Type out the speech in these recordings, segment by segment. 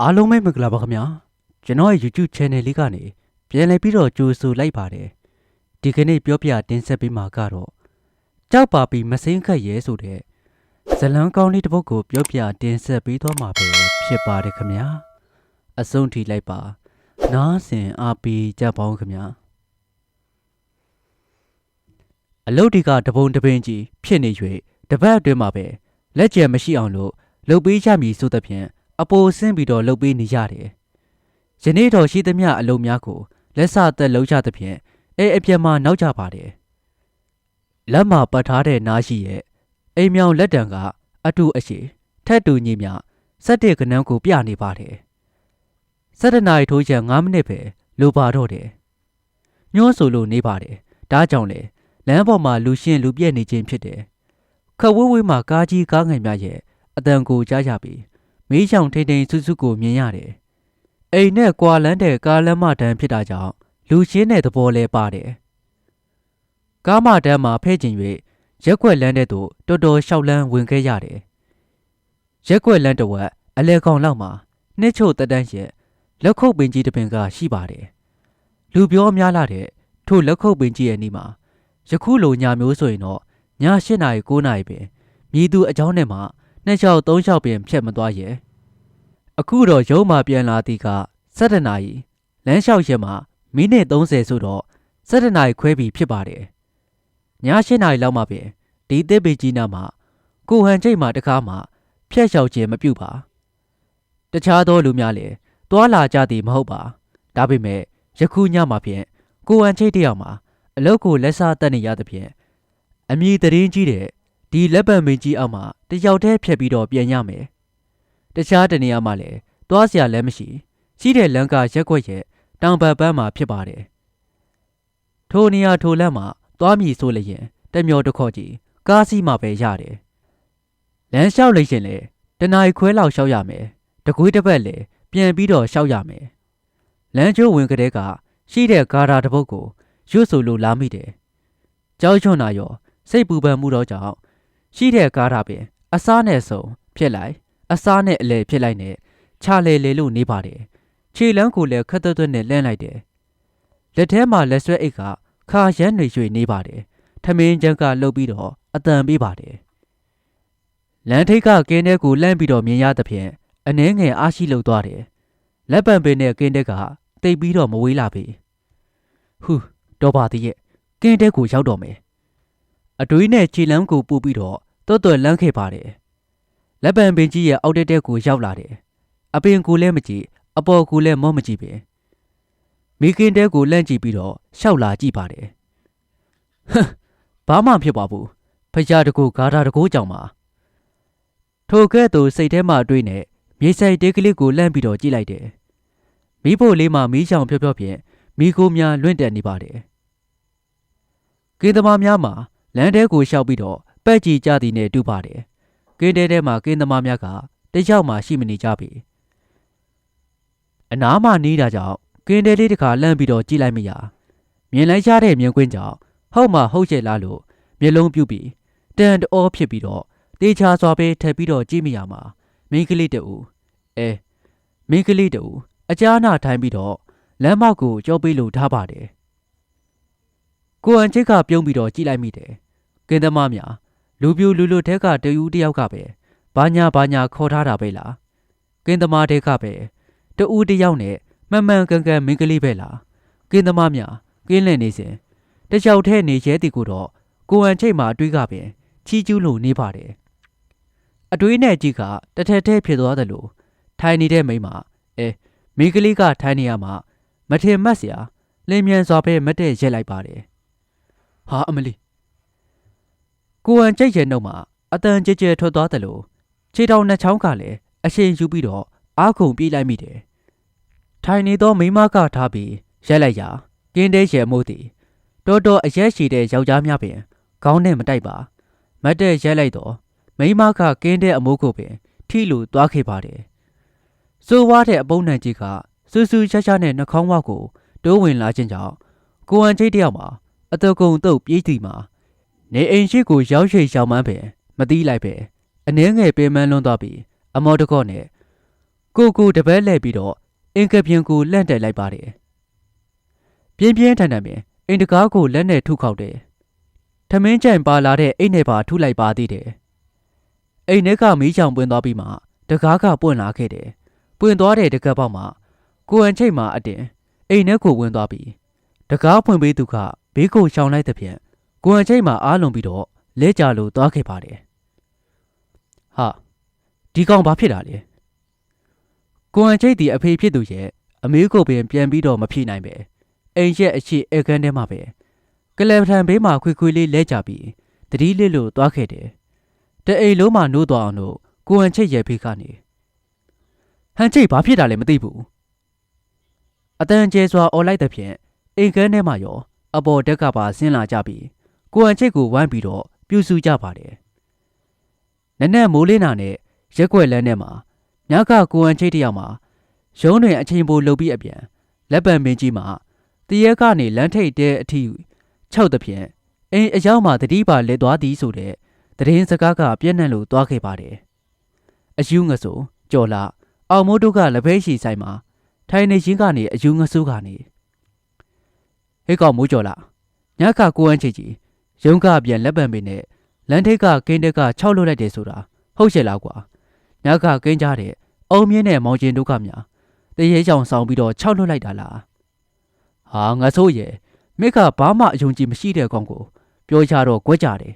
အားလုံးပဲမင်္ဂလာပါခင်ဗျာကျွန်တော်ရဲ့ YouTube channel လေးကနေပြန်လည်ပြီးတော့ကြိုဆိုလိုက်ပါတယ်ဒီကနေ့ပြောပြတင်ဆက်ပေးမှာကတော့ကြောက်ပါပြီးမစိမ့်ခတ်ရဲဆိုတဲ့ဇလန်းကောင်းလေးတစ်ပုဒ်ကိုပြောပြတင်ဆက်ပေးသွားမှာပဲဖြစ်ပါတယ်ခင်ဗျာအဆုံးထိလိုက်ပါ နားဆင်အားပေးကြပါဦးခင်ဗျာအလုတ်ဒီကတပုံတပင်ကြီးဖြစ်နေ၍တပတ်အတွင်းမှာပဲလက်ကျန်မရှိအောင်လို့လုပ်ပေးချမည်ဆိုသဖြင့် အပိုဆင်းပြီးတော့လုပ်ပေးနေရတယ်။ယနေ့တော်ရှိသမျှအလုံးများကိုလက်စသက်လုံးချသဖြင့်အဲအပြက်မှနောက်ကြပါတယ်။လက်မှာပတ်ထားတဲ့နားရှိရဲ့အိမ်မြောင်လက်တံကအတူအရှိထက်တူညီမြစက်တဲ့ကနန်းကိုပြနေပါတယ်။စက်တနာရီထိုးချံ9မိနစ်ပဲလိုပါတော့တယ်။ညှိုးဆိုလို့နေပါတယ်။ဒါကြောင့်လေလမ်းပေါ်မှာလူရှင်လူပြည့်နေခြင်းဖြစ်တယ်။ခဝဝေးမှာကားကြီးကားငယ်များရဲ့အတန်ကိုကြားရပြီး မေးချောင်ထိတ်ထိန်စုစုကိုမြင်ရတယ်။အိမ်နဲ့ကွာလန်းတဲ့ကားလမ်းမတန်းဖြစ်တာကြောင့်လူရှင်းတဲ့သဘောလဲပါတယ်။ကားမတန်းမှာဖဲ့ကျင်၍ရက်ွက်လန်းတဲ့သို့တော်တော်ရှောက်လန်းဝင်ခဲ့ရတယ်။ရက်ွက်လန်းတဝက်အလဲကောင်လောက်မှာနှစ်ချို့တက်တန်းရဲ့လက်ခုပ်ပင်ကြီးတစ်ပင်ကရှိပါတယ်။လူပြောများလာတဲ့ထို့လက်ခုပ်ပင်ကြီးရဲ့နီးမှာယခုလိုညာမျိုးဆိုရင်တော့ည၈နာရီ၉နာရီပင်မြည်သူအကြောင်းနဲ့မှ နှစ်လျှောက်သုံးလျှောက်ပင်ဖြတ်မသွားရဲ့အခုတော့ရုံးမှပြန်လာသည်က7နာရီလမ်းလျှောက်ရက်မှာမိနစ်30ဆိုတော့7နာရီခွဲပြီဖြစ်ပါတယ်ည8နာရီလောက်မှပင်ဒီသစ်ပေကြီးနားမှာကိုဟန်ချိတ်မှာတကားမှဖြတ်လျှောက်ခြင်းမပြုပါတခြားသောလူများလည်းတွာလာကြသည်မဟုတ်ပါဒါပေမဲ့ယခုညမှာဖြင့်ကိုဟန်ချိတ်တယောက်မှာအလုတ်ကိုလက်စားတက်နေရသဖြင့်အမြည်တရင်ကြီးတဲ့ ဒီလက်ပံမင်းကြီးအောက်မှာတယောက်တည်းဖြတ်ပြီးတော့ပြန်ရမယ်တခြားတနေရာမှာလည်းသွားစရာလည်းမရှိရှိတဲ့လန်ကာရက်ွက်ရဲ့တောင်ပတ်ပန်းမှာဖြစ်ပါတယ်ထိုနေရာထိုလမ်းမှာသွားမြည်ဆိုလျင်တမျောတခေါကြီးကားစီးမှပဲရတယ်လမ်းလျှောက်လိုက်ရင်လေတနားခွဲလောက်လျှောက်ရမယ်တကွေးတစ်ပတ်လေပြန်ပြီးတော့လျှောက်ရမယ်လမ်းကျိုးဝင်ကလေးကရှိတဲ့ဂါရာတစ်ပုတ်ကိုရွတ်ဆိုလို့လာမိတယ်ကြောက်ချွန်တာရောစိတ်ပူပန်မှုတော့ကြောင့် ရှိတဲ့ကားတာပင် အစားနဲ့ဆုံးဖြစ်လိုက်အစားနဲ့အလဲဖြစ်လိုက်နဲ့ခြာလေလေလို့နေပါတယ်ခြေလန်းကိုလည်းခက်သွက်သွက်နဲ့လှမ်းလိုက်တယ်လက်ထဲမှာလက်ဆွဲအိတ်ကခါရမ်းနေရွှေနေပါတယ်ထမင်းချမ်းကလှုပ်ပြီးတော့အတန်ပေးပါတယ်လမ်းထိပ်ကကင်းတဲ့ကိုလှမ်းပြီးတော့မြင်ရသဖြင့်အနှဲငယ်အားရှိလှုပ်သွားတယ်လက်ပံပင်နဲ့ကင်းတဲ့ကတိတ်ပြီးတော့မဝေးလာပြီဟူတော့ပါသေးရဲ့ကင်းတဲ့ကိုရောက်တော့မယ် အတွေးနဲ့ခြေလမ်းကိုပူပြီးတော့တွတ်တွတ်လန်းခဲ့ပါတယ်လက်ပံပင်ကြီးရဲ့အောက်တက်တက်ကိုရောက်လာတယ်အပင်ကိုလည်းမကြည့်အပေါ်ကိုလည်းမော့မကြည့်ပဲမိခင်တဲကိုလန့်ကြည့်ပြီးတော့ရှောက်လာကြည့်ပါတယ်ဟမ်ဘာမှဖြစ်ပါဘူးဖကြတကူဂါထာတကူကြောင့်ပါထိုကဲ့သို့စိတ်ထဲမှာတွေးနေမြေဆိုင်တဲကလေးကိုလန့်ပြီးတော့ကြည့်လိုက်တယ်မိဖို့လေးမှမီးချောင်ဖြောဖြောဖြင့်မိကိုများလွင့်တက်နေပါတယ်ကင်းသမားများမှာ လမ်းထဲကိုရှောက်ပြီးတော့ပက်ကြည်ကြသည်နဲ့တူပါတယ်။ကင်းတဲထဲမှာကင်းသမားများကတယောက်မှရှိမနေကြပြီ။အနားမှနီးတာကြောင့်ကင်းတဲလေးတစ်ခါလှမ်းပြီးတော့ကြည့်လိုက်မိရာမြင်လိုက်ရတဲ့မြင်ကွင်းကြောင့်ဟုတ်မှဟုတ်ရဲ့လားလို့မျက်လုံးပြုတ်ပြီးတန်တောဖြစ်ပြီးတော့တေချာစွာပဲထပ်ပြီးတော့ကြည့်မိရမှာမိန်းကလေးတူအဲမိန်းကလေးတူအကြားနာထိုင်ပြီးတော့လမ်းမောက်ကိုကြောပေးလို့ထားပါတယ်ကိုအန်ချစ်ကပြုံးပြီးတော့ကြည့်လိုက်မိတယ် ကင်းသမားများလူပြူလူလူတဲကတယူတယောက်ကပဲဘာညာဘာညာခေါ်ထားတာပဲလားကင်းသမားတဲကပဲတူတယောက်နဲ့မှန်မှန်ကန်ကန်မင်းကလေးပဲလားကင်းသမားများကင်းလန့်နေစဉ်တကြောက်ထဲနေရဲတီကိုတော့ကိုအန်ချိတ်မှာအတွေးကပင်ချီးကျူးလို့နေပါတယ်အတွေးနဲ့ကြီးကတထက်ထဲဖြစ်သွားတယ်လို့ထိုင်နေတဲ့မိမအဲမိန်းကလေးကထိုင်နေရမှာမထင်မှတ်စရာလင်းမြန်စွာပဲမတ်တဲ့ရက်လိုက်ပါတယ်ဟာအမလီ ကိုဟန်ကြိတ်ရဲ့နှုတ်မှာအတန်ကြဲကြဲထွက်သွားတယ်လို့ခြေထောက်နှစ်ချောင်းကလည်းအရှိန်ယူပြီးတော့အာခုံပြေးလိုက်မိတယ်ထိုင်နေသောမိမကထားပြီးရက်လိုက်ရာကင်းတဲ့ရဲ့မို့သည်တော်တော်အရက်ရှိတဲ့ယောက်ျားများပင်ခေါင်းနဲ့မတိုက်ပါမတ်တဲ့ရက်လိုက်တော့မိမကကင်းတဲ့အမိုးကိုပင်ထိလူသွားခဲ့ပါတယ်စိုးဝါးတဲ့အပုံးနံကြီးကစူးစူးချာချာနဲ့နှာခေါင်းဝကိုတိုးဝင်လာခြင်းကြောင့်ကိုဟန်ချိတ်တယောက်မှာအတကုံတုတ်ပြေးစီမှာ နေအိမ်ရှိကိုရောက်ရှိရှောင်မှန်းပင်မသိလိုက်ပဲအနှဲငယ်ပင်မလွန်းသွားပြီးအမောတကော့နဲ့ကိုကိုတပတ်လဲပြီးတော့အင်ကပြင်းကိုလန့်တက်လိုက်ပါတယ်ပြင်းပြင်းထန်ထန်ပင်အင်တကားကိုလက်နဲ့ထုခောက်တယ်ထမင်းကြိုင်ပါလာတဲ့အိတ်နဲ့ပါထုလိုက်ပါသေးတယ်အိမ်ထဲကမီးချောင်ပွင့်သွားပြီးမှတကားကပွင့်လာခဲ့တယ်ပွင့်သွားတဲ့တကက်ပေါက်မှာကိုအန်ချိတ်မှာအတင်အိမ်ထဲကိုဝင်သွားပြီးတကားဖွင့်ပေးသူကဘေးကိုရှောင်လိုက်တဲ့ဖြင့် ကိုအန်ချိတ်မှာအားလုံးပြီးတော့လဲကြလို့သွားခဲ့ပါတယ်ဟာဒီကောင်ဘာဖြစ်တာလဲကိုအန်ချိတ်ဒီအဖေဖြစ်သူရဲ့အမေကိုပင်ပြန်ပြီးတော့မဖြေနိုင်ပဲအိမ်ရဲ့အရှိအခန်းထဲမှာပဲကလပ်ထံဘေးမှာခွေခွေလေးလဲကြပြီးတတိလေးလို့သွားခဲ့တယ်တအိမ်လုံးမှာနိုးသွားအောင်လို့ကိုအန်ချိတ်ရဲ့ဖေးကနေဟန်ချိတ်ဘာဖြစ်တာလဲမသိဘူးအတန်ကျဲစွာអော်လိုက်တဲ့ဖြင့်အိမ်ကန်းထဲမှာရောအပေါ်တက်ကပါဆင်းလာကြပြီး ကိုအန်ချိတ်ကိုဝိုင်းပြီးတော့ပြုစုကြပါတယ်နက်နက်မိုးလင်းတာနဲ့ရက်ွက်လန်းထဲမှာညကကိုအန်ချိတ်တယောက်မှာရုံးတွင်အချိန်ပိုလှုပ်ပြီးအပြန်လက်ပံမင်းကြီးမှာတရက်ကနေလမ်းထိပ်တဲ့အထိ၆တဖြင့်အိမ်အရောက်မှာတတိပါလဲသွားသည်ဆိုတဲ့တရင်စကားကပြည့်နှံ့လို့သွားခဲ့ပါတယ်အယူငဆိုကြော်လာအောင်မိုးတို့ကလက်ဖဲရှိဆိုင်မှာထိုင်နေရင်းကနေအယူငဆိုးကနေဟေးကောင်မိုးကြော်လာညကကိုအန်းချီကြီး ရုံးကပြန်လက်ပံပေနဲ့လမ်းထိပ်ကကင်းတက်က၆လွတ်လိုက်တယ်ဆိုတာဟုတ်ရဲ့လားကွာညကကင်းကြတဲ့အုံမြင့်နဲ့မောင်ကျင်တို့ကများတရေချောင်ဆောင်ပြီးတော့၆လွတ်လိုက်တာလားဟာငါဆိုးရဲ့မိကဘာမှအယုံကြည်မရှိတဲ့ကောင်ကိုပြောကြတော့ကြွက်ကြတယ်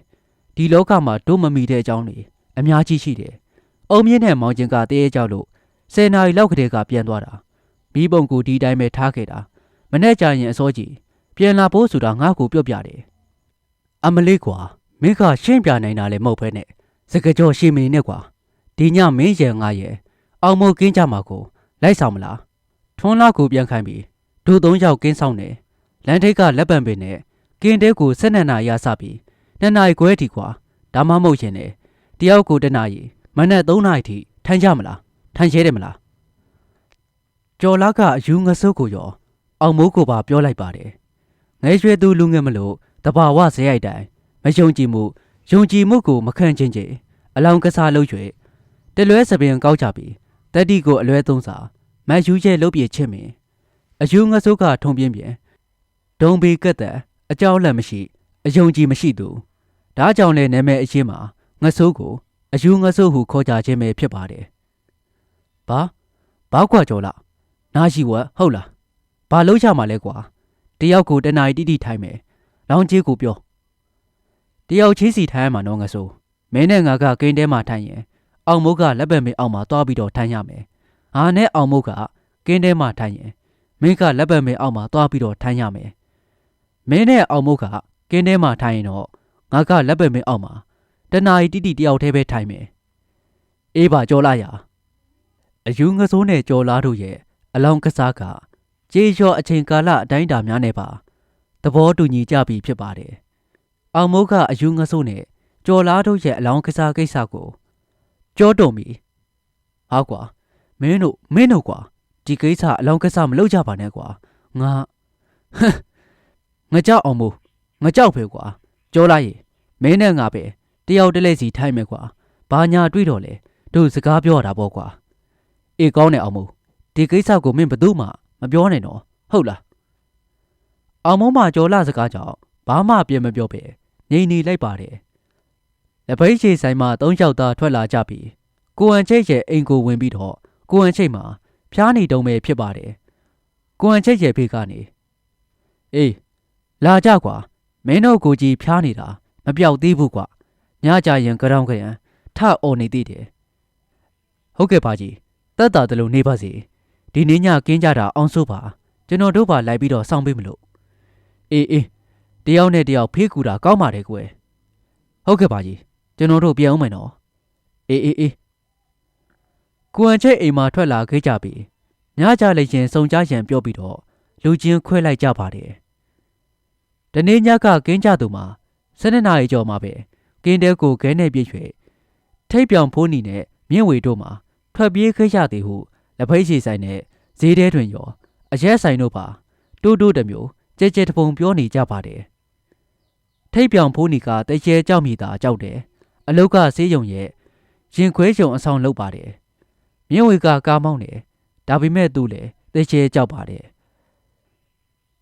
ဒီလောကမှာတို့မမီတဲ့အကြောင်းတွေအများကြီးရှိတယ်။အုံမြင့်နဲ့မောင်ကျင်ကတရေကြောက်လို့ဆယ်နာရီလောက်ကတည်းကပြန်သွားတာ။မိဘုံကိုဒီတိုင်းပဲထားခဲ့တာ။မနဲ့ကြရင်အစောကြီးပြန်လာဖို့ဆိုတာငါ့ကိုပြော့ပြတယ်။ အမလေးကွာမင်းကရှင်းပြနိုင်တာလည်းမဟုတ်ဘဲနဲ့စကကြောရှင်းမနေနဲ့ကွာဒီညမင်းရဲ့ငါရဲ့အောင်မို့ကင်းကြမှာကိုလိုက်ဆောင်မလားထွန်းလာကိုပြန်ခိုင်းပြီးဒုသုံးယောက်ကင်းဆောင်နေလမ်းထိပ်ကလက်ပံပင်နဲ့ကင်းတဲကိုဆက်နက်နာရစပြီးနှစ်နာရီခွဲထိကွာဒါမှမဟုတ်ရင်လေတယောက်ကိုတနာရီမနက်3နာရီထိထိုင်ကြမလားထိုင်ရဲတယ်မလားကျော်လာကအယူငဆုပ်ကိုရောအောင်မိုးကိုပါပြောလိုက်ပါတယ်ငယ်ရွှဲသူလူငယ်မလို့ တဘာဝဇဲရိုက်တိုင်မယုံကြည်မှုယုံကြည်မှုကိုမခံချင်းချင်းအလောင်းကစားလို့ရွေတလွဲစပင်ကောက်ကြပြီးတတိကိုအလွဲသုံးစာမတ်ယူကျဲလုတ်ပြချစ်မင်အယူငဆုပ်ကထုံပြင်းပြင်းဒုံဘီကက်တဲ့အကြောက်လက်မရှိအယုံကြည်မရှိသူဒါကြောင့်လည်းနာမည်အရှင်းမှာငဆိုးကိုအယူငဆိုးဟုခေါ်ကြခြင်းပဲဖြစ်ပါတယ်။ဘာဘာကွာကြော်လာနာရှိဝက်ဟုတ်လားဘာလုံးချမှာလဲကွာတယောက်ကိုတနာရီတိတိထိုင်မယ် လောင်းကြီးကိုပြောတယောက်ချင်းစီထိုင်ရမှာတော့ငဆိုးမင်းနဲ့ငါကကိန်းထဲမှာထိုင်ရင်အောင်မုတ်ကလက်ပံမေးအောင်မှာတွားပြီးတော့ထိုင်ရမယ်။ငါနဲ့အောင်မုတ်ကကင်းထဲမှာထိုင်ရင်မင်းကလက်ပံမေးအောင်မှာတွားပြီးတော့ထိုင်ရမယ်။မင်းနဲ့အောင်မုတ်ကကင်းထဲမှာထိုင်ရင်တော့ငါကလက်ပံမင်းအောက်မှာတနာရီတိတိတယောက်တည်းပဲထိုင်မယ်အေးပါကြော်လာရအယူငစိုးနဲ့ကြော်လာတို့ရဲ့အလောင်းကစားကကြေးလျော်အချိန်ကာလအတိုင်းအတာများနဲ့ပါသ ဘောတူညီကြပြီဖြစ်ပါတယ်အောင်မိုးကအယူငစိုးနဲ့ကြော်လာတို့ရဲ့အလောင်းကစားကိစ္စကို ကြောတုံပြီဟာကွာမင်းတို့မင်းတို့ကွာဒီကိစ္စအလောင်းကစားမလုပ်ကြပါနဲ့ကွာငါဟမ်ငါကြောက်အောင်မို့ငါကြောက်ပဲကွာကြောလိုက်ရေမင်းနဲ့ငါပဲတယောက်တလဲစီထိုင်မယ်ကွာဘာညာတွေးတော့လဲတို့စကားပြောရတာပေါ့ကွာအေးကောင်းနေအောင်မို့ဒီကိစ္စကိုမင်းဘသူမှမပြောနဲ့နော်ဟုတ်လား အောင်မုံမကြောလာစကားကြောင့်ဘာမှပြင်မပြောပဲငြိမ်နေလိုက်ပါတယ်လက်ဖိတ်ချေဆိုင်မှာသုံးယောက်သားထွက်လာကြပြီးကိုအန်ချိတ်ရဲ့အိမ်ကိုဝင်ပြီးတော့ကိုအန်ချိတ်မှာဖျားနေတုံးပဲဖြစ်ပါတယ်ကိုအန်ချိတ်ရဲ့ဖေကနေအေးလာကြကွာမင်းတို့ကိုကြီးဖျားနေတာမပြောက်သေးဘူးကွညကြရင်ကြောင်ကြရန်ထအော်နေသေးတယ်ဟုတ်ကဲ့ပါကြီးတက်တာတလို့နေပါစေဒီနေ့ညကင်းကြတာအောင်ဆိုးပါကျွန်တော်တို့ပါလိုက်ပြီးတော့စောင့်ပေးမလို့ အေးအေးတယောက်နဲ့တယောက်ဖေးကူတာကောင်းပါတယ်ကွယ်ဟုတ်ကဲ့ပါကြီးကျွန်တော်တို့ပြန်အောင်မယ်နော်အေးအေးအေးကွမ်ချက်အိမ်မှာထွက်လာခဲ့ကြပြီညကြလည်းရင်စုံကြရန်ပြောပြီးတော့လူချင်းခွဲလိုက်ကြပါတယ်တနေ့ညကကင်းကြသူမှာ၁၂နာရီကျော်မှာပဲကင်းတဲကိုခဲနဲ့ပြည့်ရွှေထိပ်ပြောင်ဖိုးနီနဲ့မြင့်ဝေတို့မှာထွက်ပြေးခဲ့ရသည်ဟုလက်ဖိတ်ချီဆိုင်နဲ့ဈေးထဲတွင်ရောအရက်ဆိုင်တို့ပါတိုးတိုးတမျိုး ကြဲကြဲတပုံပြောနေကြပါတယ်ထိပ်ပြောင်ဖိုးနီကတရေကြောက်မိတာကြောက်တယ်အလုတ်ကဆေးရုံရဲ့ရင်ခွဲချုံအဆောင်လုပ်ပါတယ်မြင်းဝေကကားမောင်းတယ်ဒါပေမဲ့သူလည်းသိချေကြောက်ပါတယ်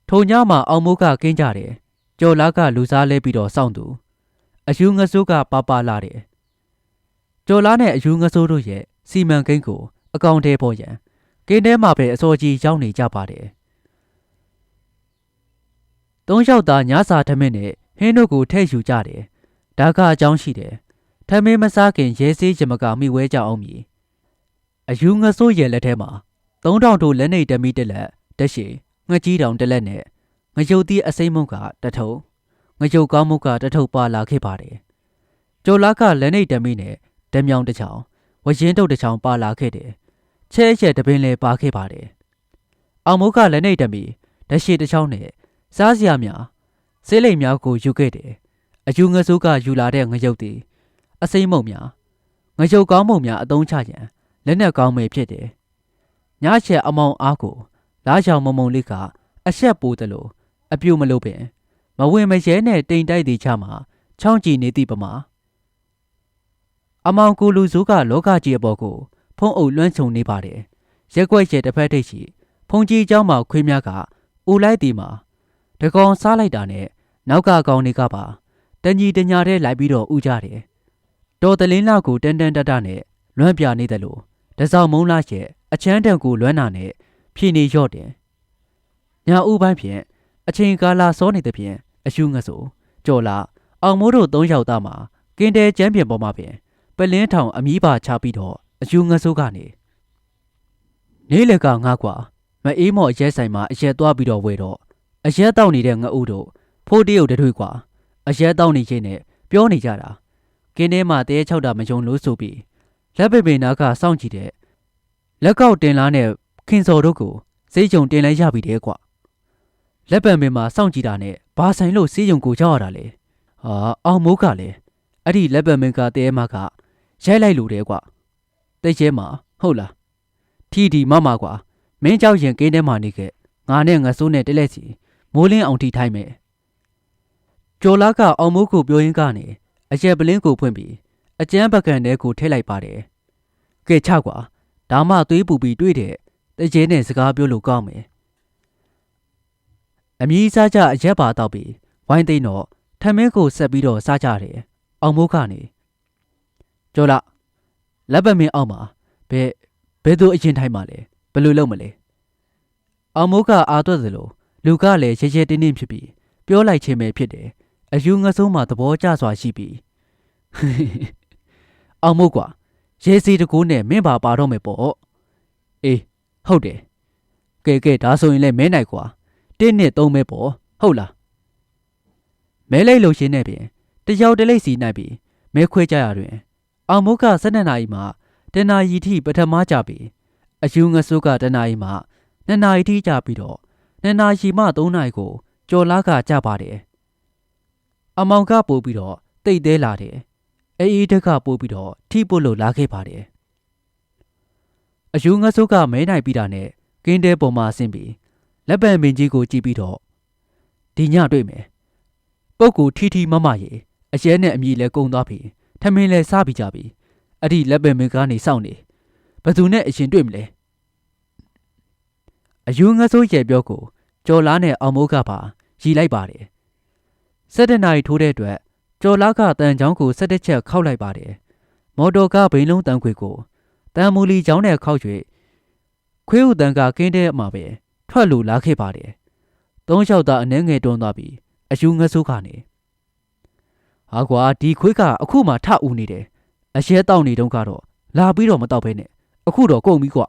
ထိုညမှာအောင်မိုးကကင်းကြတယ်ကျော်လာကလူစားလဲပြီးတော့စောင့်သူအယူငစိုးကပါပါလာတယ်ကျော်လာနဲ့အယူငစိုးတို့ရဲ့စီမံကိန်းကိုအကောင့်ထဲပေါ်ရန်ကင်းထဲမှာပဲအစောကြီးရောက်နေကြပါတယ် သုံးယောက်သားညစာထမင်းနဲ့ဟင်းတို့ကိုထည့်ယူကြတယ်ဒါကအကြောင်းရှိတယ်ထမင်းမစားခင်ရဲစေးရမကမိဝဲကြအောင်မည်အယူငစိုးရဲ့လက်ထဲမှာ3000တို့လက်နေတမီတက်လက်တက်ရှိငကြီးတောင်တက်လက်နဲ့ငရုတ်သီးအစိမ့်မုတ်ကတထုံငရုတ်ကောင်းမုတ်ကတထုပ်ပါလာခဲ့ပါတယ်ကျော်လာကလက်နေတမီနဲ့ဓမြောင်တစ်ချောင်းဝရင်တုတ်တစ်ချောင်းပါလာခဲ့တယ်ချဲချဲတပင်လည်းပါခဲ့ပါတယ်အောင်မုတ်ကလက်နေတမီဓရှိတစ်ချောင်းနဲ့ စားစရာများဆေးလိမ်များကိုယူခဲ့တယ်အယူငစိုးကယူလာတဲ့ငရုတ်သီးအစိမ့်မုတ်များငရုတ်ကောင်းမုတ်များအသုံးချရန်လက်နက်ကောင်းမယ်ဖြစ်တယ်။ညချက်အမောင်အားကိုလားချောင်မုံမုံလေးကအဆက်ပိုးတယ်လို့အပြုတ်မလို့ပင်မဝင်မရဲနဲ့တိမ်တိုက်သေးချမှာချောင်းကြည့်နေသည့်ပမာအမောင်ကိုလူစုကလောကကြီးအပေါ်ကိုဖုံးအုပ်လွှမ်းခြုံနေပါတယ်။ရက်ွက်ရဲ့တစ်ဖက်ထိပ်ရှိဖုန်ကြီးเจ้าမှာခွေးများကဦးလိုက်တီမှာ တကောင်စားလိုက်တာနဲ့နောက်ကကောင်တွေကပါတညီတညာတဲ့လိုက်ပြီးတော့ဥကြတယ်။တော်တလင်းလောက်ကိုတန်တန်တတနဲ့လွမ်းပြနေတယ်လို့တစောင်းမုံလာရဲ့အချမ်းတန်ကိုလွမ်းနာနဲ့ဖြီနေရော့တယ်။ညာဥပိုင်းဖြင့်အချိန်ကာလစောနေတဲ့ဖြင့်အရှုငဆိုကြော်လာအောင်မိုးတို့သုံးယောက်သားမှာကင်းတဲကျမ်းပြင်ပေါ်မှာပင်ပလင်းထောင်အမီးပါချပြီးတော့အရှုငဆိုးကနေနေလကငါကွာမအေးမော်အရက်ဆိုင်မှာအရက်သွားပြီးတော့ဝဲတော့ အရက်တောက်နေတဲ့ငအုပ်တို့ဖိုးတရုတ်တထွေကွာအရက်တောက်နေခြင်းနဲ့ပြောနေကြတာကင်းထဲမှာတဲချောက်တာမယုံလို့ဆိုပြီးလက်ပေပေနာကစောင့်ကြည့်တဲ့လက်ကောက်တင်လားနဲ့ခင်စော်တို့ကိုစိတ်ကြုံတင်လိုက်ရပြီတဲ့ကွလက်ပံပင်မှာစောင့်ကြည့်တာနဲ့ဘာဆိုင်လို့စေးကြုံကိုကြောက်ရတာလဲဟာအောင်မိုးကလည်းအဲ့ဒီလက်ပံပင်ကတဲမကရိုက်လိုက်လို့တဲ့ကွတိတ်ကျဲမှာဟုတ်လားထီထီမမကွာမင်းကြောက်ရင်ကင်းထဲမှာနေခဲ့ငါနဲ့ငါစိုးနဲ့တလက်စီ မိုးလင်းအောင်ထိထိုင်းမယ်ကျော်လာကအောင်မိုးကိုပြောရင်းကနေအရက်ပလင်းကိုဖွင့်ပြီးအကျန်းပကံထဲကိုထည့်လိုက်ပါတယ်ကဲချကွာဒါမှသွေးပူပြီးတွေ့တဲ့တကြဲနဲ့စကားပြောလို့ကောင်းမယ်အမီးစားကြအရက်ပါတော့ပြီးဝိုင်းသိန်းတော့ထမင်းကိုဆက်ပြီးတော့စားကြတယ်အောင်မိုးကနေကျော်လာလက်ပမင်းအောင်မှာဘယ်ဘယ်သူအရင်ထိုင်မှာလဲဘယ်လိုလုပ်မလဲအောင်မိုးကအာသွက်သလို လူကလည်းရဲရဲတင်းတင်းဖြစ်ပြီးပြောလိုက်ခြင်းပဲဖြစ်တယ်အယူငဆုံးမှသဘောကျစွာရှိပြီးအောင်မို့ကွာရဲစီတကူနဲ့မင်းပါပါတော့မယ်ပေါ့အေးဟုတ်တယ်ကဲကဲဒါဆိုရင်လည်းမဲနိုင်ကွာတင်းနဲ့သုံးမဲပေါ့ဟုတ်လားမဲလိုက်လို့ရှင်းနေပြင်တယောက်တလိမ့်စီနိုင်ပြီးမဲခွဲကြရတွင် အောင်မို့က12နာရီမှတနာရီထိပထမကြပြီးအယူငဆုကတနာရီမှ2နာရီထိကြပြီးတော့ 2နာရီမှ3နာရီကိုကြော်လာကကြပါတယ်အမောင်ကပို့ပြီးတော့တိတ်သေးလာတယ်အေးအေးတက်ကပို့ပြီးတော့ထိပို့လို့လာခဲ့ပါတယ်အယူငဆုကမဲနိုင်ပြီးတာနဲ့ကင်းတဲပေါ်မှာဆင်းပြီးလက်ပံပင်ကြီးကိုကြည့်ပြီးတော့ဒီညတွေ့မယ်ပုတ်ကိုထီထီမမရေအရဲနဲ့အမြည်လဲကုံသွားပြီထမင်းလဲစားပြီးကြပြီအဲ့ဒီလက်ပံပင်ကနေစောင့်နေဘသူနဲ့အရင်တွေ့မလဲအယူငဆိုးရဲ့ပြောကို ကြော်လားနဲ့အောင်မိုးကပါရီလိုက်ပါတယ်၁၇နာရီထိုးတဲ့အတွက်ကျော်လာကတန်ချောင်းကို၁၁ချက်ခောက်လိုက်ပါတယ်မော်တော်ကဘိန်းလုံးတန်ခွေကိုတန်မူလီချောင်းနဲ့ခောက်၍ခွေးဥတန်ကကင်းတဲ့မှာပဲထွက်လူလာခဲ့ပါတယ်သုံးလျှောက်သားအနှဲငယ်တွန်းသွားပြီးအယူငဆိုးကနေဟာကွာဒီခွေးကအခုမှထဦးနေတယ်အရဲတောက်နေတုန်းကတော့လာပြီးတော့မတောက်ဘဲနဲ့အခုတော့ကုန်ပြီကွာ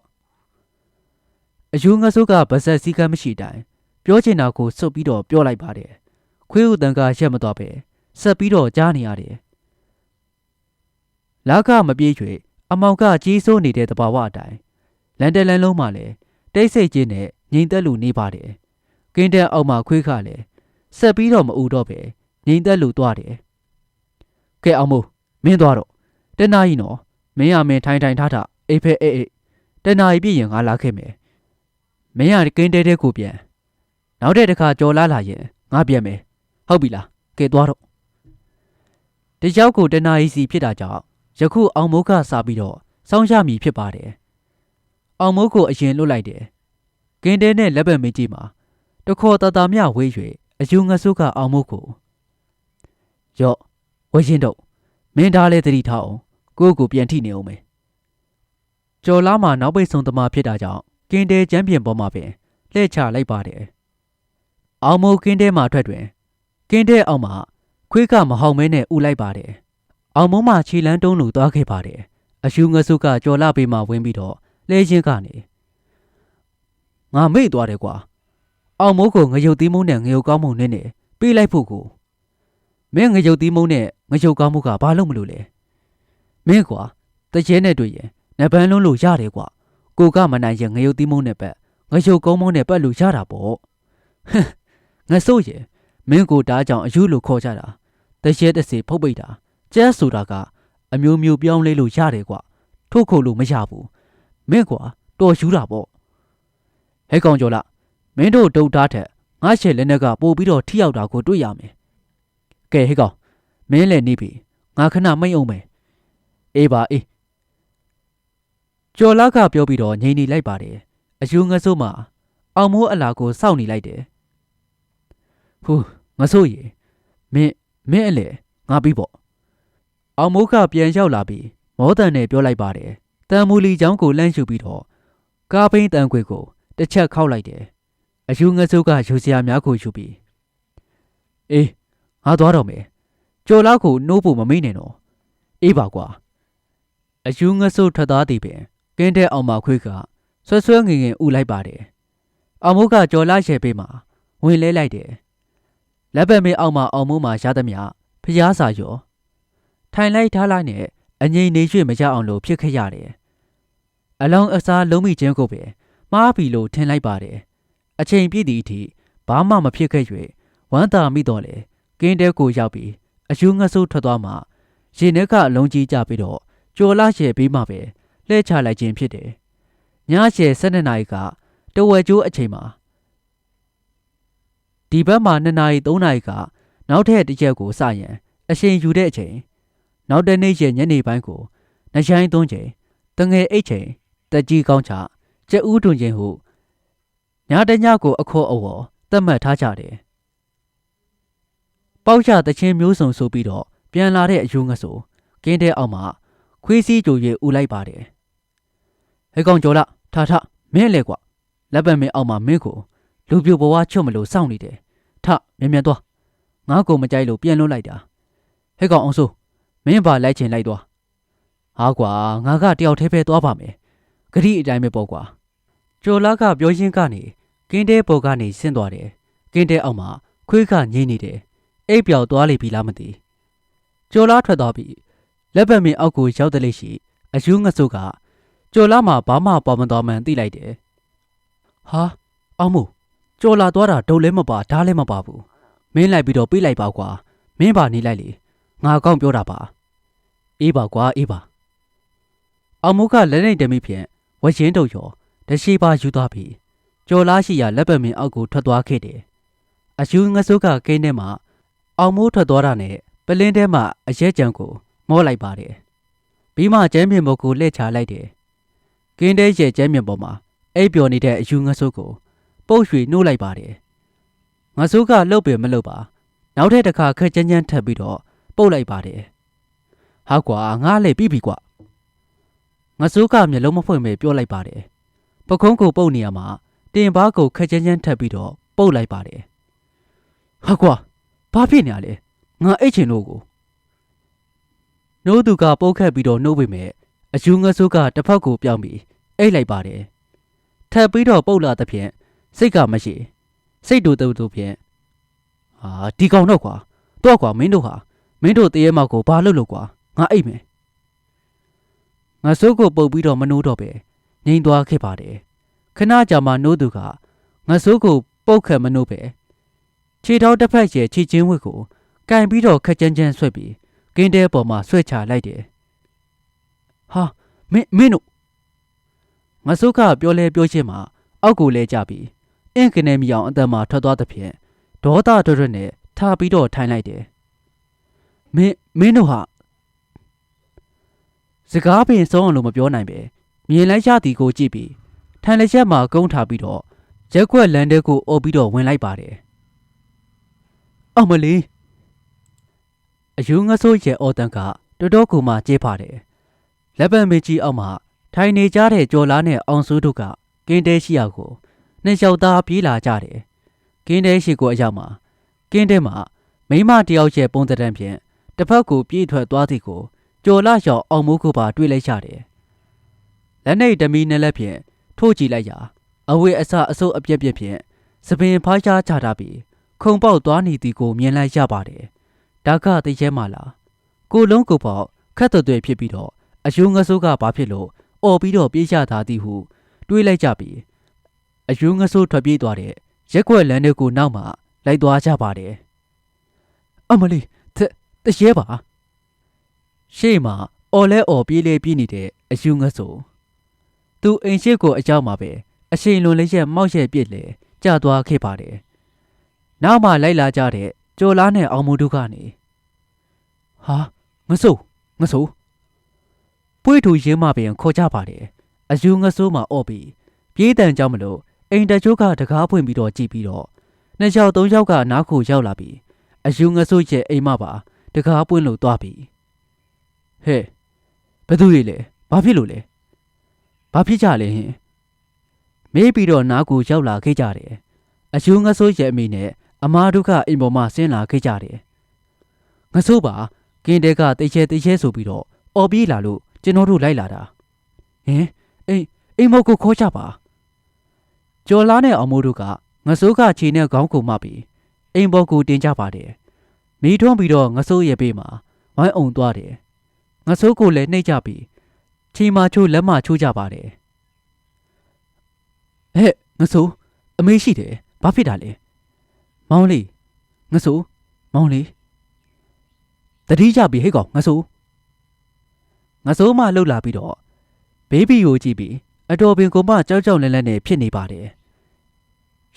အယူငဆိုးကဗဆက်စည်းကမ်းမရှိတိုင်း ပြောချင်တာကိုစွတ်ပြီးတော့ပြောလိုက်ပါတယ်ခွေးဥတန်ကရက်မတော့ပဲဆက်ပြီးတော့ကြားနေရတယ်လာကမပြေး၍အမောင်ကကြီးစိုးနေတဲ့တဘာဝအတိုင်းလန်တလန်လုံးမှလည်းတိတ်ဆိတ်ခြင်းနဲ့ငြိမ်သက်လူနေပါတယ်ကင်းတဲ့အောက်မှာခွေးခလည်းဆက်ပြီးတော့မအူတော့ပဲငြိမ်သက်လူသွားတယ်ကဲအောင်မို့မင်းသွားတော့တနာကြီးနော်မင်းရမင်းထိုင်ထိုင်ထားထားအိဖဲအေးအေးတနာကြီးပြည့်ရင်ငါလာခဲ့မယ်မင်းရကင်းတဲတဲကိုပြန် နောက်တဲ့တစ်ခါကြော်လာလာရင်ငါပြန်မယ်ဟုတ်ပြီလားကဲသွားတော့တယောက်ကိုတနာရီစီဖြစ်တာကြောင့်ယခုအောင်မိုးကစားပြီးတော့စောင်းရမည်ဖြစ်ပါတယ်အောင်မိုးကိုအရင်လွတ်လိုက်တယ်ကင်းတဲနဲ့လက်ပတ်မင်းကြီးမှာတခေါ်တတာမြဝေး၍အယူငဆုကအောင်မိုးကိုရော့ဝရင်တော့မင်းသားလေးတတိထားအောင်ကိုယ့်ကိုပြန်ထိနေအောင်မယ်ကျော်လားမှာနောက်ပိတ်ဆုံးသမားဖြစ်တာကြောင့်ကင်းတဲချမ်းပြင်ပေါ်မှာပင်လှည့်ချလိုက်ပါတယ် အောင်မိုးကင်းတဲမှာထွက်တွင်ကင်းတဲအောင်မှာခွေးကမဟောင်မဲနဲ့ဥလိုက်ပါတယ်အောင်မိုးမှာခြေလန်းတုံးလူသွားခဲ့ပါတယ်အယူငဆုကကျော်လာပေးမှဝင်ပြီးတော့လဲချင်းကနေငါမေ့သွားတယ်ကွာအောင်မိုးကိုငရုတ်သီးမုန်းနဲ့ငရုတ်ကောင်းမုံနဲ့နဲ့ပေးလိုက်ဖို့ကိုမင်းငရုတ်သီးမုန်းနဲ့ငရုတ်ကောင်းမုံကဘာလို့မလို့လဲမင်းကွာတကျဲနဲ့တွေ့ရင်နဘန်းလုံးလို့ရတယ်ကွာကိုကမနိုင်ရင်ငရုတ်သီးမုန်းနဲ့ပတ်ငရုတ်ကောင်းမုံနဲ့ပတ်လို့ရတာပေါ့ဟမ် ငါစိုးရင်မင်းကိုတားကြောင်အယူလို့ခေါ်ကြတာတကျဲတစီဖုတ်ပိတ်တာကျဲဆိုတာကအမျိုးမျိုးပြောင်းလဲလို့ရတယ်ကွာထုတ်ခုတ်လို့မရဘူးမင်းကွာတော်ယူတာပေါ့ဟဲ့ကောင်ကျော်လာမင်းတို့ဒုတ်သားထက်ငါရှယ်လက်နက်ကပို့ပြီးတော့ထိရောက်တာကိုတွေ့ရမယ်ကဲဟဲ့ကောင်မင်းလည်းနေပြီငါခဏမိတ်အောင်မယ်အေးပါအေးကျော်လာကပြောပြီးတော့ငိန်နေလိုက်ပါတယ်အယူငဆိုးမှာအောင်မိုးအလာကိုစောင့်နေလိုက်တယ် ဟူးငဆိုးရေမင်းမင်းအလေငါပြီးပေါ့အောင်မိုးကပြန်ရောက်လာပြီးမောတန်နဲ့ပြောလိုက်ပါတယ်တန်မူလီချောင်းကိုလှမ်းရှုပြီးတော့ကားပိန်းတန်ခွေကိုတစ်ချက်ခောက်လိုက်တယ်အယူငဆုပ်ကယူစရာများကိုယူပြီးအေးငါသွားတော့မယ်ကျော်လာကိုနှိုးဖို့မမေ့နဲ့တော့အေးပါကွာအယူငဆုပ်ထွက်သွားသည်ပင်ကင်းတဲ့အောင်မခွေးကဆွဆွဲငင်ငင်ဥလိုက်ပါတယ်အောင်မိုးကကျော်လာရှယ်ပေးမှာဝင်လဲလိုက်တယ် လက်ပတ်မေးအောင်မအောင်မိုးမှာရသမျှဖျားစာရောထိုင်လိုက်ထားလိုက်နဲ့အငိမ့်နေရွှေ့မကြအောင်လို့ဖြစ်ခဲ့ရတယ်အလောင်းအစားလုံးမိခြင်းကိုပဲမှားပြီလို့ထင်လိုက်ပါတယ်အချိန်ပြည့်သည့်အထိဘာမှမဖြစ်ခဲ့၍ဝမ်းသာမိတော့လေကင်းတဲကိုရောက်ပြီးအယူငဆုပ်ထွက်သွားမှရင်ထဲကအလုံးကြီးကြပြီးတော့ကြော်လာရှယ်ပြီးမှပဲလှဲချလိုက်ခြင်းဖြစ်တယ်ညရှယ်12နာရီကတဝက်ကျိုးအချိန်မှာ ဒီဘက်မှာ2နာရီ3နာရီကနောက်ထပ်တစ်ရက်ကိုစရင်အရှင်ယူတဲ့အချိန်နောက်တနေ့ရဲ့ညနေပိုင်းကိုနှချိုင်းသုံးချိန်တငယ်အိတ်ချိန်တက်ကြီးကောင်းချကျက်ဦးတွင်ချင်းဟုညတညကိုအခေါ်အဝေါ်သတ်မှတ်ထားကြတယ်။ပေါက်ချတချင်းမျိုးစုံဆိုပြီးတော့ပြန်လာတဲ့အယူငဆိုကင်းတဲ့အောက်မှာခွေးစည်းကြို၍ဥလိုက်ပါတယ်။ဟဲကောင်ကျော်လာထထမင်းလေကွာလက်ပတ်မင်းအောက်မှာမင်းကို လူပြိုဘဝချွတ်မလို့စောင့်နေတယ်။ထမြန်မြန်သွားငါ့ကိုမကြိုက်လို့ပြန်လွတ်လိုက်တာ။ဟဲကောင်အောင်ဆိုမင်းပါလိုက်ချင်လိုက်သွား။ဟာကွာငါကတယောက်တည်းပဲသွားပါမယ်။ဂရိအတိုင်းပဲပေါ့ကွာ။ကျော်လာကပြောရင်းကနေကင်းတဲပေါ်ကနေဆင်းသွားတယ်။ကင်းတဲအောက်မှာခွေးကငိမ့်နေတယ်။အိပ်ပျော်သွားလိမ့်ပြီလားမသိ။ကျော်လာထွက်သွားပြီ။လက်ပတ်မင်းအောက်ကိုရောက်တဲ့လိမ့်ရှိအယူငဆုပ်ကကျော်လာမှာဘာမှပေါ်မသွားမှန်းသိလိုက်တယ်။ဟာအောင်မို့ ကျော်လာသွားတာဒုတ်လဲမပါဓားလဲမပါဘူး။မင်းလိုက်ပြီးတော့ပြေးလိုက်ပါကွာ။မင်းပါနေလိုက်လေ။ငါကောင်းပြောတာပါ။အေးပါကွာအေးပါ။အောင်မို့ကလက်နေတမိဖြင့်ဝရင်တုတ်ရောတရှိပါယူသွားပြီးကျော်လားရှိရာလက်ပတ်မင်းအောက်ကိုထွက်သွားခဲ့တယ်။အယူငဆုပ်ကကိန်းထဲမှာအောင်မိုးထွက်သွားတာနဲ့ပလင်းထဲမှာအရက်ကြံကိုမောလိုက်ပါတယ်။ပြီးမှကျဲမြင်ဘုတ်ကိုလှည့်ချလိုက်တယ်။ကင်းတဲရဲ့ကျဲမြင်ပေါ်မှာအိပ်ပျော်နေတဲ့အယူငဆုပ်ကို ပုတ်ရွှေနှိုးလိုက်ပါတယ်။ငဆုပ်ကလှုပ်ပေမလှုပ်ပါ။နောက်ထပ်တစ်ခါခက်ကြမ်းကြမ်းထပ်ပြီးတော့ပုတ်လိုက်ပါတယ်။ဟာကွာငါလည်းပြီးပြီကွာ။ငဆုပ်ကမျက်လုံးမဖွင့်ပဲပြောလိုက်ပါတယ်။ပခုံးကိုပုတ်နေရမှာတင်ပါးကိုခက်ချမ်းချမ်းထပ်ပြီးတော့ပုတ်လိုက်ပါတယ်ဟာကွာဘာဖြစ်နေရလဲငါအိတ်ချင်လို့ကိုနှိုးသူကပုတ်ခတ်ပြီးတော့နှုတ်ပေမဲ့အယူငဆိုးကတစ်ဖက်ကိုပြောင်းပြီးအိတ်လိုက်ပါတယ်ထပ်ပြီးတော့ပုတ်လာသဖြင့် စိတ်ကမရှိစိတ်တူတူတူဖြင့်ဟာဒီကောင်တော့ကွာတော့ကွာမင်းတို့ဟာမင်းတို့တရေမောက်ကိုဘာလုပ်လို့ကွာငါအိတ်မယ်ငါစိုးကိုပုတ်ပြီးတော့မနှိုးတော့ပဲငိမ့်သွားခဲ့ပါတယ်ခဏကြာမှနိုးသူကငဆိုးကိုပုတ်ခတ်မနိုးပဲခြေထောက်တစ်ဖက်ရဲ့ခြေချင်းဝက်ကိုကင်ပြီးတော့ခက်ကြမ်းကြမ်းဆွဲပြီးကင်းတဲပေါ်မှာဆွဲချလိုက်တယ်ဟာမင်းမင်းတို့ငဆိုးကပြောလဲပြောချင်းမှာအောက်ကိုလဲကြပြီး အင်းကနေမီအောင်အတန်မှာထွက်သွားသဖြင့်ဒေါသတွတ်တွတ်နဲ့ထားပြီးတော့ထိုင်လိုက်တယ်မင်းမင်းတို့ဟာစကားပင်ဆုံးအောင်လို့မပြောနိုင်ပဲမြင်လိုက်ရသည်ကိုကြည့်ပြီးထိုင်လက်ချက်မှာကုန်းထားပြီးတော့ရက်ခွက်လမ်းတဲကိုအော်ပြီးတော့ဝင်လိုက်ပါတယ်အမလီအယူငဆိုးရဲ့အော်တန်ကတော်တော်ကူမှကျေးပါတယ်လက်ပံမကြီးအောက်မှာထိုင်နေကြတဲ့ကြော်လားနဲ့အောင်စိုးတို့ကကင်းတဲရှိရာကို နှစ်ယောက်သားပြေးလာကြတယ်ကင်းတဲရှိကိုအရောက်မှာကင်းတဲမှာမိမတယောက်ရဲ့ပုံသဏ္ဍာန်ဖြင့်တစ်ဖက်ကိုပြေးထွက်သွားသည်ကိုကြော်လာလျှောက်အောင်မိုးကိုပါတွေ့လိုက်ရတယ်လက်နေတမီနဲ့လက်ဖြင့်ထိုးကြည့်လိုက်ရာအဝေးအစအဆုပ်အပြက်ပြက်ဖြင့်စပင်ဖားရှားချတာပြီးခုံပေါက်သွားနေသည်ကိုမြင်လိုက်ရပါတယ်ဒါကတည်းရဲမှလားကိုလုံးကိုပေါက်ခက်သွဲ့သွဲ့ဖြစ်ပြီးတော့အယုံငဆိုးကဘာဖြစ်လို့អော်ပြီးတော့ပြေးချတာသည်ဟုတွေးလိုက်ကြပြီး အယုံငဆိုးထွက်ပြေးသွားတဲ့ရက်ွက်လမ်းတွေကိုနောက်မှလိုက်သွားကြပါတယ်အမလီတတရဲပါရှေ့မှာအော်လဲအော်ပြေးလေပြေးနေတဲ့အယုံငဆိုးသူအိမ်ရှိကိုအကြောက်မှာပဲအရှိန်လွန်လေးရက်မောက်ရက်ပြစ်လေကြာသွားခဲ့ပါတယ်နောက်မှလိုက်လာကြတဲ့ကြော်လားနဲ့အောင်မူတို့ကနေဟာငဆိုးငဆိုးပွေးထူရင်းမပင်ခေါ်ကြပါတယ်အယူငဆိုးမှာအော့ပြီးပြေးတန်ကြောင်းမလို့ အိမ်တချို့ကတကားဖွင့်ပြီးတော့ကြည့်ပြီးတော့နှစ်ယောက်သုံးယောက်ကနားခိုရောက်လာပြီးအယူငဆိုးရဲ့အိမ်မပါတကားပွင့်လို့သွားပြီးဟဲ့ဘသူတွေလဲဘာဖြစ်လို့လဲဘာဖြစ်ကြလဲဟင်မေးပြီးတော့နားကိုရောက်လာခဲ့ကြတယ်အယူငဆိုးရဲ့အမိနဲ့အမားတို့ကအိမ်ပေါ်မှာဆင်းလာခဲ့ကြတယ်ငဆိုးပါကင်းတဲကတိတ်ချဲတိတ်ချဲဆိုပြီးတော့អော်ပြေးလာလို့ကျွန်တော်တို့လိုက်လာတာဟင်အိမ်အိမ်မောက်ကိုခေါ်ကြပါ ကျော်လားနဲ့အောင်မိုးတို့ကငဆိုးကခြေနဲ့ခေါင်းကိုမှပြီးအိမ်ပေါ်ကိုတင်ကြပါတယ်မိထွန်းပြီးတော့ငဆိုးရဲ့ဘေးမှာဝိုင်းအောင်သွားတယ်ငဆိုးကိုလည်းနှိပ်ကြပြီးခြေမာချိုးလက်မချိုးကြပါတယ်ဟဲ့ငဆိုးအမေးရှိတယ်ဘာဖြစ်တာလဲမောင်လေးငဆိုးမောင်လေးတတိကြပြီဟဲ့ကောင်ငဆိုးငဆိုးမလှုပ်လာပြီးတော့ဘေဘီကိုကြည့်ပြီးအတော်ပင်ကိုမကြောက်ကြောက်လဲလဲနဲ့ဖြစ်နေပါတယ်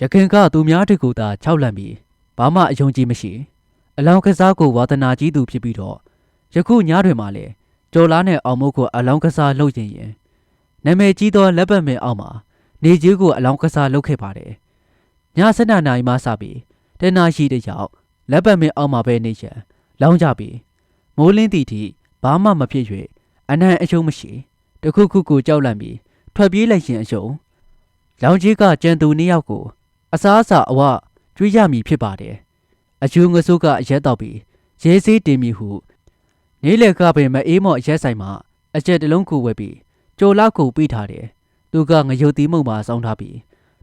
ရခင်ကသူများတကူသာခြောက်လန့်ပြီးဘာမှအယုံကြည်မရှိအလောင်းကစားကိုဝါသနာကြီးသူဖြစ်ပြီးတော့ယခုညတွင်မှလည်းကြော်လားနဲ့အောင်မို့ကိုအလောင်းကစားလှုပ်ရင်ရင်နာမည်ကြီးသောလက်ပတ်မင်အောက်မှာနေကြီးကိုအလောင်းကစားလှုပ်ခဲ့ပါတယ်ည7နာရီမှစပြီးတနာရှိတဲ့ကြောင့်လက်ပတ်မင်အောက်မှာပဲနေရန်လောင်းကြပြီးမိုးလင်းသည့်ထိဘာမှမဖြစ်၍အနံ့အရှုံးမရှိတခုခုကိုကြောက်လန့်ပြီးထွက်ပြေးလိုက်ရင်အရှုံးလောင်ကြီးကကြံသူနှစ်ယောက်ကို အစားအစာအဝကျွေးရမည်ဖြစ်ပါတယ်အယူငဆိုးကအရက်တော့ပြီးရဲစေးတင်မည်ဟုနေလေကပင်မအေးမော့အရက်ဆိုင်မှာအကျက်တလုံးကိုဝယ်ပြီးကြိုလောက်ကိုပြီးထားတယ်သူကငရုတ်သီးမုံမှာစောင်းထားပြီး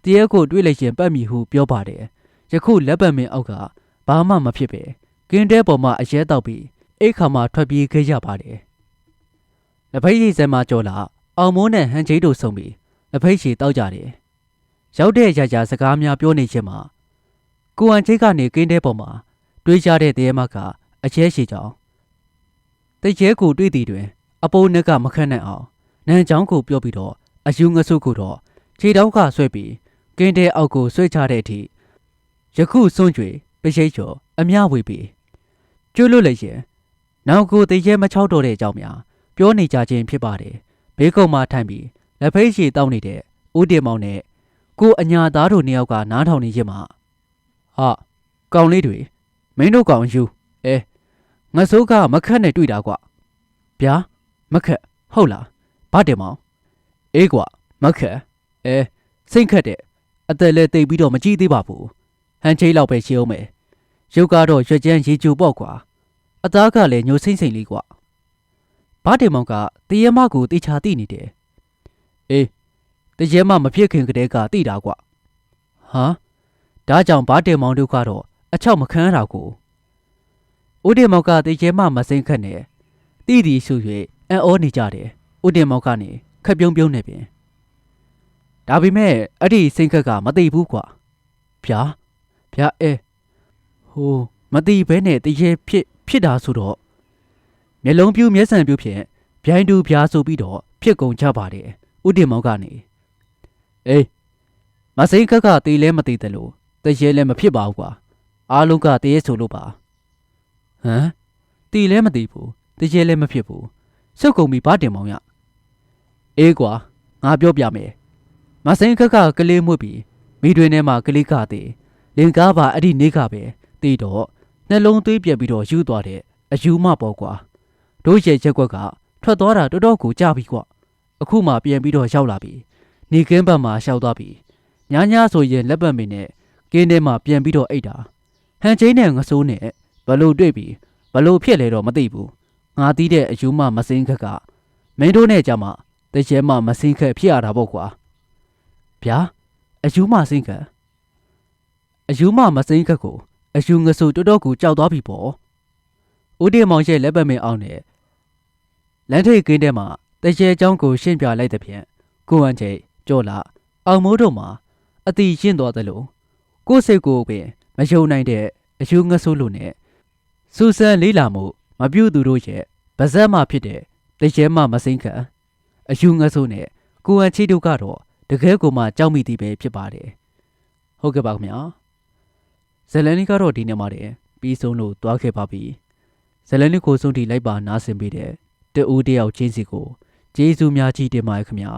တရဲကိုတွေးလိုက်ရင်ပတ်မည်ဟုပြောပါတယ်ယခုလက်ပတ်မင်းအောက်ကဘာမှမဖြစ်ပဲကင်းတဲပေါ်မှာအရက်တော့ပြီးအိတ်ခါမှာထွက်ပြေးခဲ့ရပါတယ်။လက်ဖိတ်ရီစဲမှာကြော်လာအောင်မိုးနဲ့ဟန်ချိတ်တို့ဆုံပြီးလက်ဖိတ်ရီတောက်ကြတယ်။ ရောက်တဲ့ရာရာစကားများပြောနေခြင်းမှာကိုအန်ချိတ်ကနေကင်းတဲပေါ်မှာတွေးကြတဲ့တရေမကအကျဲရှိကြောင်းတရေကိုတွေးသည်တွင် အပိုးနှက်ကမခန့်နိုင်အောင်နန်းချောင်းကိုပြောပြီးတော့အယူငဆုကိုတော့ခြေတောင်းကဆွဲပြီးကင်းတဲအောက်ကိုဆွဲချတဲ့အထိယခုစွန့်ကြွေပရှိတ်ကျော်အမြဝေပြီးကျွလွတ်လိုက်ရင်နောက်ကိုတရေမချောက်တော့တဲ့အကြောင်းများပြောနေကြခြင်းဖြစ်ပါတယ်ဘေးကုံမှာထိုင်ပြီးလက်ဖိတ်ရှည်တောင်းနေတဲ့ဦးတင်မောင်နဲ့ ကိုအညာသားတို့နှစ်ယောက်ကနားထောင်နေခြင်းမှာဟာကောင်လေးတွေမင်းတို့ကောင်ယူအဲငါစိုးကမခက်နဲ့တွေ့တာကွဗျာမခက်ဟုတ်လားဘာတင်မောင်အေးကွမခက်အဲစိတ်ခက်တဲ့အသက်လဲတိတ်ပြီးတော့မကြည့်သေးပါဘူးဟန်ချိတ်လောက်ပဲရှိအောင်မယ်ရုပ်ကတော့ရွှေချမ်းရေချိုပေါ့ကွာအသားကလည်းညိုစိမ့်စိမ့်လေးကွာဘာတင်မောင်ကတရေမကိုတေချာတိနေတယ်အေး တရေမမဖြစ်ခင်ကတည်းကတိတာကွာဟာဒါကြောင့်ဘာတင်မောင်တို့ကတော့အချောက်မခန်းတာကိုဦးတင်မောင်ကတရေမမစိမ့်ခက်နဲ့တိတီရှူ၍အံ့ဩနေကြတယ်ဦးတင်မောင်ကနေခက်ပြုံးပြုံးနေပြင်ဒါပေမဲ့အဲ့ဒီစိမ့်ခက်ကမသိဘူးကွာဗျာဗျာအဲဟိုမသိဘဲနဲ့တရေဖြစ်ဖြစ်တာဆိုတော့မျက်လုံးပြူးမျက်စံပြူးဖြင့်ဗျိုင်းတူပြားဆိုပြီးတော့ဖြစ်ကုန်ကြပါတယ်ဥတင်မောင်ကနေ အေးမစိခက်ကတေးလဲမတေးတယ်လို့တရေလဲမဖြစ်ပါဘူးကွာအားလုံးကတရေဆိုလို့ပါဟမ်တေးလဲမတေးဘူးတရေလဲမဖြစ်ဘူးစုပ်ကုန်ပြီဘာတင်မောင်ရအေးကွာငါပြောပြမယ်မမစိန်ခက်ကကလေးမှုတ်ပြီးမိတွင်ထဲမှာကလေးကသေးလင်ကားပါအဲ့ဒီနေ့ကပဲတီးတော့နှလုံးသွေးပြက်ပြီးတော့ယူသွားတဲ့အယူမပေါ့ကွာတို့ရဲ့ချက်ကွက်ကထွက်သွားတာတော်တော်ကိုကြာပြီကွအခုမှပြန်ပြီးတော့ရောက်လာပြီ နေကင်းဘက်မှာရှောက်သွားပြီညာညာဆိုရင်လက်ပတ်မင်းနဲ့ကင်းထဲမှာပြန်ပြီးတော့အိတ်တာဟန်ချင်းနဲ့ငဆိုးနဲ့ဘလို့တွေ့ပြီးဘလို့ဖြစ်လဲတော့မသိဘူးငါတီးတဲ့အယူမမစိန်ခက်ကမင်းတို့နဲ့ကြမှာတကယ်မှမစိန်ခက်ဖြစ်ရတာပေါ့ကွာဗျာအယူမစိန်ခက်အယူမမစိန်ခက်ကိုအယူငဆိုးတော်တော်ကိုကြောက်သွားပြီပေါ့ဦးတင်မောင်ရဲ့လက်ပတ်မင်းအောင်နဲ့လမ်းထိပ်ကင်းထဲမှာတကယ်အကြောင်းကိုရှင်းပြလိုက်တဲ့ဖြင့်ကိုဟန်ချိတ် ကြော်လာအောင်မိုးတို့မှာအတီရှင်းသွားသလိုကိုယ့်စိတ်ကိုပင်မယုံနိုင်တဲ့အယူငဆိုးလိုနဲ့စူဆန်လေးလာမှုမပြုတ်သူတို့ရဲ့ဗဇက်မှဖြစ်တဲ့တကယ်မှမစိမ့်ခံအယူငဆိုးနဲ့ကိုဟန်ချိတ်တို့ကတော့တကယ်ကိုမှကြောက်မိသည်ပဲဖြစ်ပါတယ်ဟုတ်ကဲ့ပါခင်ဗျာဇလန်နီကတော့ဒီနေ့မှတည်းပြီးဆုံးလို့တွားခဲ့ပါပြီဇလန်နီကိုဆုံးထိလိုက်ပါနားဆင်ပေးတဲ့တူဦးတယောက်ချင်းစီကိုကျေးဇူးများကြီးတင်ပါတယ်ခင်ဗျာ